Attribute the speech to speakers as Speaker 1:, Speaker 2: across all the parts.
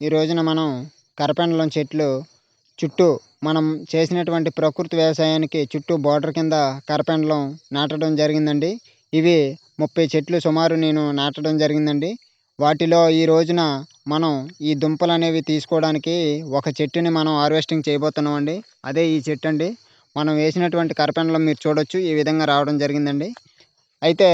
Speaker 1: ఈ రోజున మనం కరపెండలం చెట్లు చుట్టూ మనం చేసినటువంటి ప్రకృతి వ్యవసాయానికి చుట్టూ బోర్డర్ కింద కరపెండలం నాటడం జరిగిందండి. ఇవి ముప్పై చెట్లు సుమారు నేను నాటడం జరిగిందండి. వాటిలో ఈ రోజున మనం ఈ దుంపలు అనేవి తీసుకోవడానికి ఒక చెట్టుని మనం హార్వెస్టింగ్ చేయబోతున్నాం అండి అదే ఈ చెట్టు అండి మనం వేసినటువంటి కరపెండలం మీరు చూడొచ్చు ఈ విధంగా రావడం జరిగిందండి. అయితే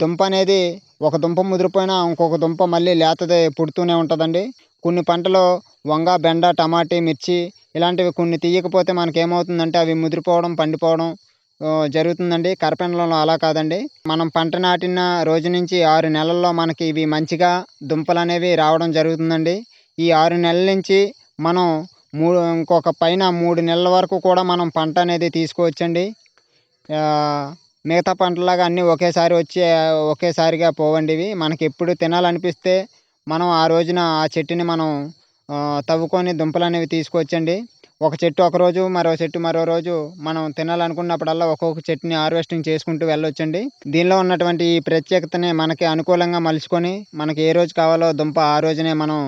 Speaker 1: దుంప అనేది ఒక దుంప ముదిరిపోయినా ఇంకొక దుంప మళ్ళీ లేతది పుడుతూనే ఉంటుందండి. కొన్ని పంటలు వంగ బెండ టమాటీ మిర్చి ఇలాంటివి కొన్ని తీయకపోతే మనకి ఏమవుతుందంటే అవి ముదిరిపోవడం పండిపోవడం జరుగుతుందండి. కరపెండలంలో అలా కాదండి. మనం పంట నాటిన రోజు నుంచి ఆరు నెలల్లో మనకి ఇవి మంచిగా దుంపలు అనేవి రావడం జరుగుతుందండి. ఈ ఆరు నెలల నుంచి మనం మూడు ఇంకొక పైన మూడు నెలల వరకు కూడా మనం పంట అనేది తీసుకోవచ్చండి. మిగతా పంటలాగా అన్నీ ఒకేసారి వచ్చి ఒకేసారిగా పోవండి ఇవి. మనకి ఎప్పుడు తినాలనిపిస్తే మనం ఆ రోజున ఆ చెట్టుని మనం తవ్వుకొని దుంపలు అనేవి తీసుకొచ్చండి. ఒక చెట్టు ఒక రోజు మరో చెట్టు మరో రోజు మనం తినాలనుకున్నప్పుడల్లా ఒక్కొక్క చెట్టుని హార్వెస్టింగ్ చేసుకుంటూ వెళ్ళొచ్చండి. దీనిలో ఉన్నటువంటి ఈ ప్రత్యేకతని మనకి అనుకూలంగా మలుచుకొని మనకి ఏ రోజు కావాలో దుంప ఆ రోజునే మనం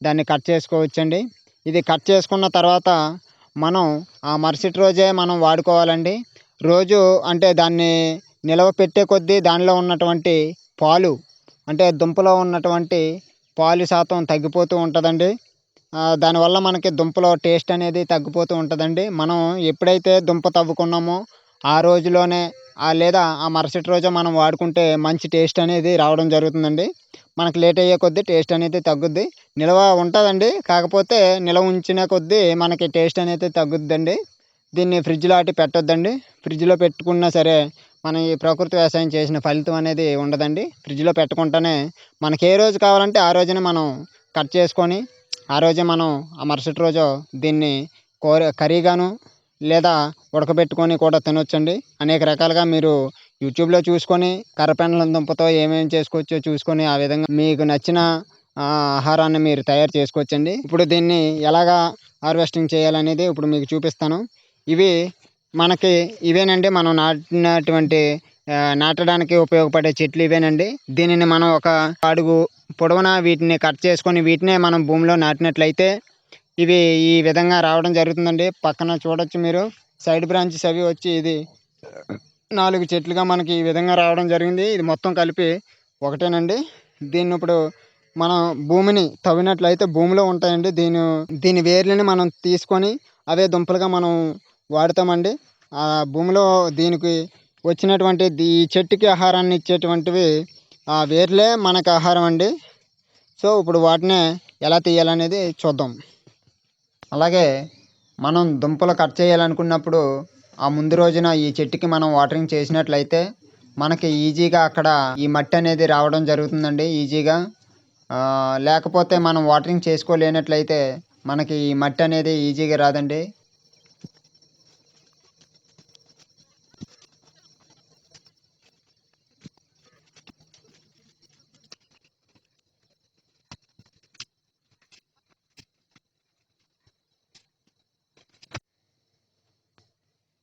Speaker 1: దాన్ని కట్ చేసుకోవచ్చండి. ఇది కట్ చేసుకున్న తర్వాత మనం ఆ మరుసటి రోజే మనం వాడుకోవాలండి. రోజు అంటే దాన్ని నిలవ పెట్టే కొద్దీ దానిలో ఉన్నటువంటి పాలు అంటే దుంపలో ఉన్నటువంటి పాలు శాతం తగ్గిపోతూ ఉంటుందండి. దానివల్ల మనకి దుంపలో టేస్ట్ అనేది తగ్గిపోతూ ఉంటుందండి. మనం ఎప్పుడైతే దుంప తవ్వుకున్నామో ఆ రోజులోనే లేదా ఆ మరుసటి రోజు మనం వాడుకుంటే మంచి టేస్ట్ అనేది రావడం జరుగుతుందండి. మనకు లేట్ అయ్యే కొద్దీ టేస్ట్ అనేది తగ్గుద్ది. నిల్వ ఉంటుందండి. కాకపోతే నిల్వ ఉంచిన కొద్దీ మనకి టేస్ట్ అనేది తగ్గుద్దండి. దీన్ని ఫ్రిడ్జ్లో అట్టి పెట్టొద్దండి. ఫ్రిడ్జ్లో పెట్టుకున్నా సరే మన ఈ ప్రకృతి వ్యవసాయం చేసిన ఫలితం అనేది ఉండదండి. ఫ్రిడ్జ్లో పెట్టుకుంటేనే మనకి ఏ రోజు కావాలంటే ఆ రోజున మనం కట్ చేసుకొని ఆ రోజే మనం ఆ మరుసటి రోజు దీన్ని కూర కర్రీగాను లేదా ఉడకబెట్టుకొని కూడా తినొచ్చండి. అనేక రకాలుగా మీరు యూట్యూబ్లో చూసుకొని కర్రపెండలం దుంపతో ఏమేమి చేసుకోవచ్చో చూసుకొని ఆ విధంగా మీకు నచ్చిన ఆహారాన్ని మీరు తయారు చేసుకోవచ్చండి. ఇప్పుడు దీన్ని ఎలాగా హార్వెస్టింగ్ చేయాలనేది ఇప్పుడు మీకు చూపిస్తాను. ఇవి మనకి ఇవేనండి మనం నాటినటువంటి నాటడానికి ఉపయోగపడే చెట్లు ఇవేనండి. దీనిని మనం ఒక అడుగు పొడవునా వీటిని కట్ చేసుకొని వీటినే మనం భూమిలో నాటినట్లయితే ఇవి ఈ విధంగా రావడం జరుగుతుందండి. పక్కన చూడొచ్చు మీరు. సైడ్ బ్రాంచెస్ అవి వచ్చి ఇది నాలుగు చెట్లుగా మనకి ఈ విధంగా రావడం జరిగింది. ఇది మొత్తం కలిపి ఒకటేనండి. దీన్ని ఇప్పుడు మనం భూమిని తవ్వినట్లయితే భూమిలో ఉంటాయండి. దీని దీని వేర్లని మనం తీసుకొని అవే దుంపలుగా మనం వాడతామండి. ఆ భూమిలో దీనికి వచ్చినటువంటి ఈ చెట్టుకి ఆహారాన్ని ఇచ్చేటువంటివి ఆ వేర్లే మనకు ఆహారం అండి. సో ఇప్పుడు వాటిని ఎలా తీయాలనేది చూద్దాం. అలాగే మనం దుంపలు కట్ చేయాలనుకున్నప్పుడు ఆ ముందు రోజున ఈ చెట్టుకి మనం వాటరింగ్ చేసినట్లయితే మనకి ఈజీగా అక్కడ ఈ మట్టి అనేది రావడం జరుగుతుందండి ఈజీగా. లేకపోతే మనం వాటరింగ్ చేసుకోలేనట్లయితే మనకి ఈ మట్టి అనేది ఈజీగా రాదండి.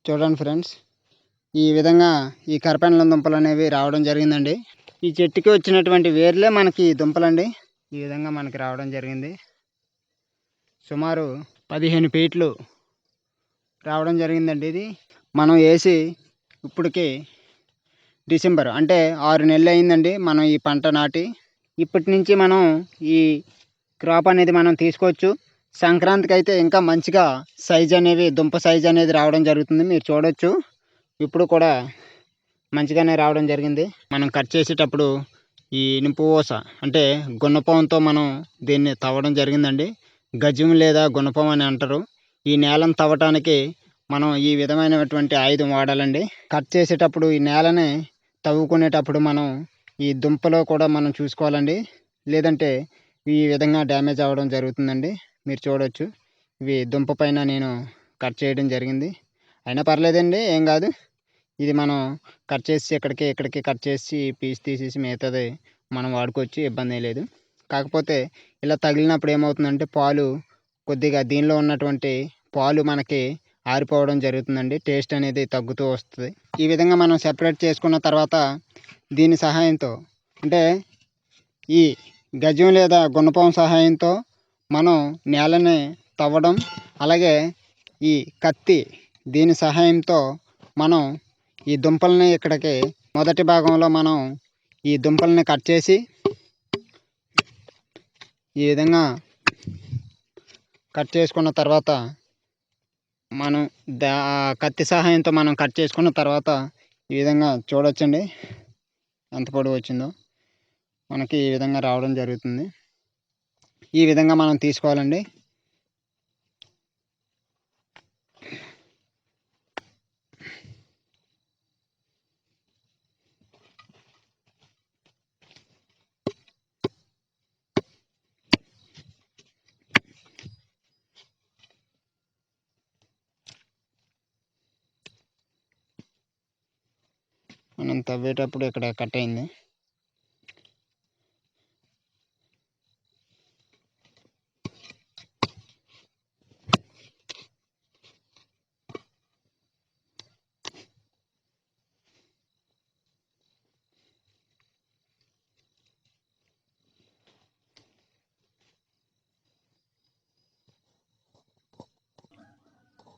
Speaker 1: చూడండి ఫ్రెండ్స్ ఈ విధంగా ఈ కరపెండలం దుంపలు అనేవి రావడం జరిగిందండి. ఈ చెట్టుకి వచ్చినటువంటి వేర్లే మనకి దుంపలండి. ఈ విధంగా మనకి రావడం జరిగింది. సుమారు పదిహేను ఫీట్లు రావడం జరిగిందండి ఇది. మనం వేసి ఇప్పటికి డిసెంబర్ అంటే ఆరు నెలలు అయిందండి మనం ఈ పంట నాటి. ఇప్పటి నుంచి మనం ఈ క్రాప్ అనేది మనం తీసుకోవచ్చు. సంక్రాంతికి అయితే ఇంకా మంచిగా సైజ్ అనేవి దుంప సైజ్ అనేది రావడం జరుగుతుంది. మీరు చూడొచ్చు. ఇప్పుడు కూడా మంచిగానే రావడం జరిగింది. మనం కట్ చేసేటప్పుడు ఈ ఇనుపు ఊస అంటే గుణపంతో మనం దీన్ని తవ్వడం జరిగిందండి. గజం లేదా గుణపం అని అంటారు. ఈ నేలను తవ్వటానికి మనం ఈ విధమైనటువంటి ఆయుధం వాడాలండి. కట్ చేసేటప్పుడు ఈ నేలని తవ్వుకునేటప్పుడు మనం ఈ దుంపలో కూడా మనం చూసుకోవాలండి. లేదంటే ఈ విధంగా డ్యామేజ్ అవ్వడం జరుగుతుందండి. మీరు చూడవచ్చు ఇవి దుంప పైన నేను కట్ చేయడం జరిగింది. అయినా పర్లేదండి ఏం కాదు. ఇది మనం కట్ చేసి ఇక్కడికి ఇక్కడికి కట్ చేసి పీస్ తీసేసి మిగతాది మనం వాడుకోవచ్చు ఇబ్బంది లేదు. కాకపోతే ఇలా తగిలినప్పుడు ఏమవుతుందంటే పాలు కొద్దిగా దీనిలో ఉన్నటువంటి పాలు మనకి ఆరిపోవడం జరుగుతుందండి. టేస్ట్ అనేది తగ్గుతూ వస్తుంది. ఈ విధంగా మనం సెపరేట్ చేసుకున్న తర్వాత దీని సహాయంతో అంటే ఈ గజం లేదా గుణపం సహాయంతో మనం నేలని తవ్వడం అలాగే ఈ కత్తి దీని సహాయంతో మనం ఈ దుంపల్ని ఇక్కడికి మొదటి భాగంలో మనం ఈ దుంపల్ని కట్ చేసి ఈ విధంగా కట్ చేసుకున్న తర్వాత మనం దా కత్తి సహాయంతో మనం కట్ చేసుకున్న తర్వాత ఈ విధంగా చూడొచ్చండి. ఎంత పొడవు వచ్చిందో మనకి ఈ విధంగా రావడం జరుగుతుంది. ఈ విధంగా మనం తీసుకోవాలండి. మనం తవ్వేటప్పుడు ఇక్కడ కట్ అయింది.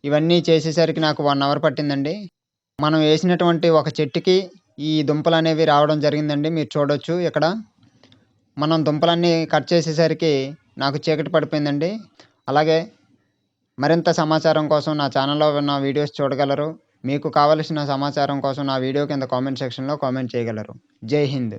Speaker 1: ఇవన్నీ చేసేసరికి నాకు వన్ అవర్ పట్టిందండి. మనం వేసినటువంటి ఒక చెట్టుకి ఈ దుంపలు అనేవి రావడం జరిగిందండి. మీరు చూడొచ్చు ఇక్కడ. మనం దుంపలన్నీ కట్ చేసేసరికి నాకు చీకటి పడిపోయిందండి. అలాగే మరింత సమాచారం కోసం నా ఛానల్లో ఉన్న వీడియోస్ చూడగలరు. మీకు కావలసిన సమాచారం కోసం నా వీడియో కింద కామెంట్ సెక్షన్లో కామెంట్ చేయగలరు. జై హింద్.